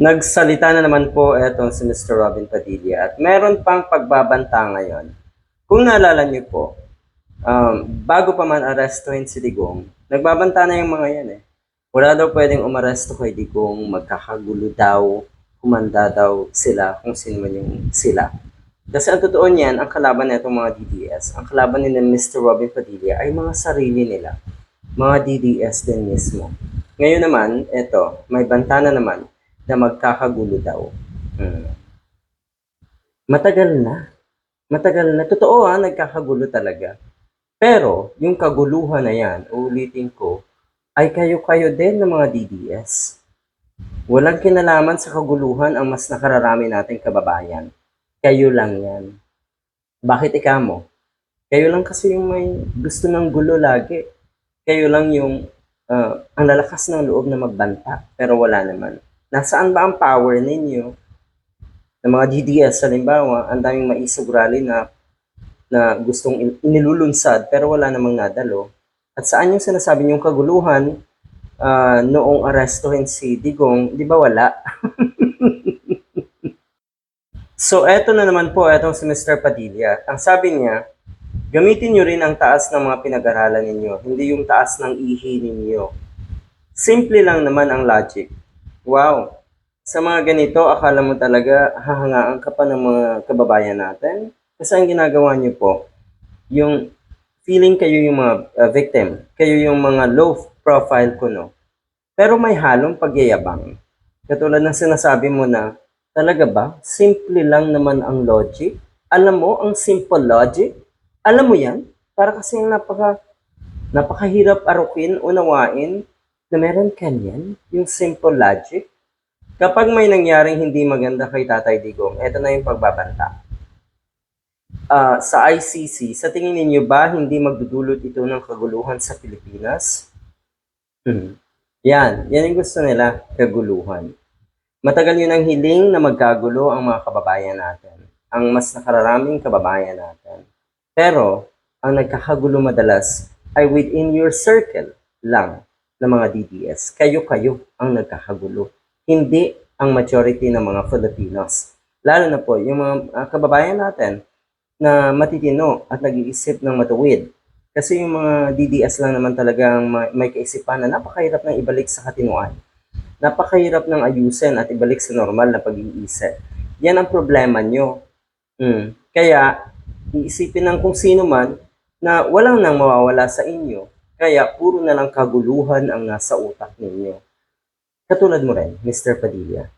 Nagsalita na naman po etong si Mr. Robin Padilla at meron pang pagbabanta ngayon. Kung naalala niyo po, um, bago pa man arestuhin si Digong, nagbabanta na yung mga yan eh. Wala daw pwedeng umaresto kay Digong, magkakagulo daw, kumanda daw sila kung sino man yung sila. Kasi ang totoo niyan, ang kalaban na itong mga DDS, ang kalaban ni Mr. Robin Padilla ay mga sarili nila. Mga DDS din mismo. Ngayon naman, eto, may banta na naman na magkakagulo daw. Hmm. Matagal na. Matagal na. Totoo ha, nagkakagulo talaga. Pero, yung kaguluhan na yan, uulitin ko, ay kayo-kayo din ng mga DDS. Walang kinalaman sa kaguluhan ang mas nakararami nating kababayan. Kayo lang yan. Bakit ika mo? Kayo lang kasi yung may gusto ng gulo lagi. Kayo lang yung ah, ang lalakas ng loob na magbanta, pero wala naman. Nasaan ba ang power ninyo? Ng mga DDS, halimbawa, ang daming maisog na na gustong in- inilulunsad pero wala namang nadalo. At saan yung sinasabi niyong kaguluhan ah, noong arestuhin si Digong, di ba wala? so, eto na naman po, etong si Mr. Padilla. Ang sabi niya, gamitin niyo rin ang taas ng mga pinag-aralan ninyo, hindi yung taas ng ihi ninyo. Simple lang naman ang logic. Wow! Sa mga ganito, akala mo talaga hahangaan ka pa ng mga kababayan natin? Kasi ang ginagawa niyo po, yung feeling kayo yung mga uh, victim, kayo yung mga low profile kuno. Pero may halong pagyayabang. Katulad ng sinasabi mo na, talaga ba? Simple lang naman ang logic? Alam mo, ang simple logic? Alam mo yan? Para kasi napaka, napakahirap arukin, unawain, na meron kanyan, yung simple logic. Kapag may nangyaring hindi maganda kay Tatay Digong, eto na yung pagbabanta. Ah, sa ICC, sa tingin ninyo ba hindi magdudulot ito ng kaguluhan sa Pilipinas? Hmm. Yan, yan yung gusto nila, kaguluhan. Matagal yun ang hiling na magkagulo ang mga kababayan natin, ang mas nakararaming kababayan natin. Pero, ang nagkakagulo madalas ay within your circle lang ng mga DDS. Kayo-kayo ang nagkakagulo. Hindi ang majority ng mga Filipinos. Lalo na po, yung mga ah, kababayan natin na matitino at nag-iisip ng matuwid. Kasi yung mga DDS lang naman talagang may, may kaisipan na napakahirap ng ibalik sa katinuan. Napakahirap ng ayusin at ibalik sa normal na pag-iisip. Yan ang problema nyo. Mm. Kaya, iisipin ng kung sino man na walang nang mawawala sa inyo. Kaya, puro na lang kaguluhan ang nasa utak ninyo. Katulad mo rin, Mr. Padilla.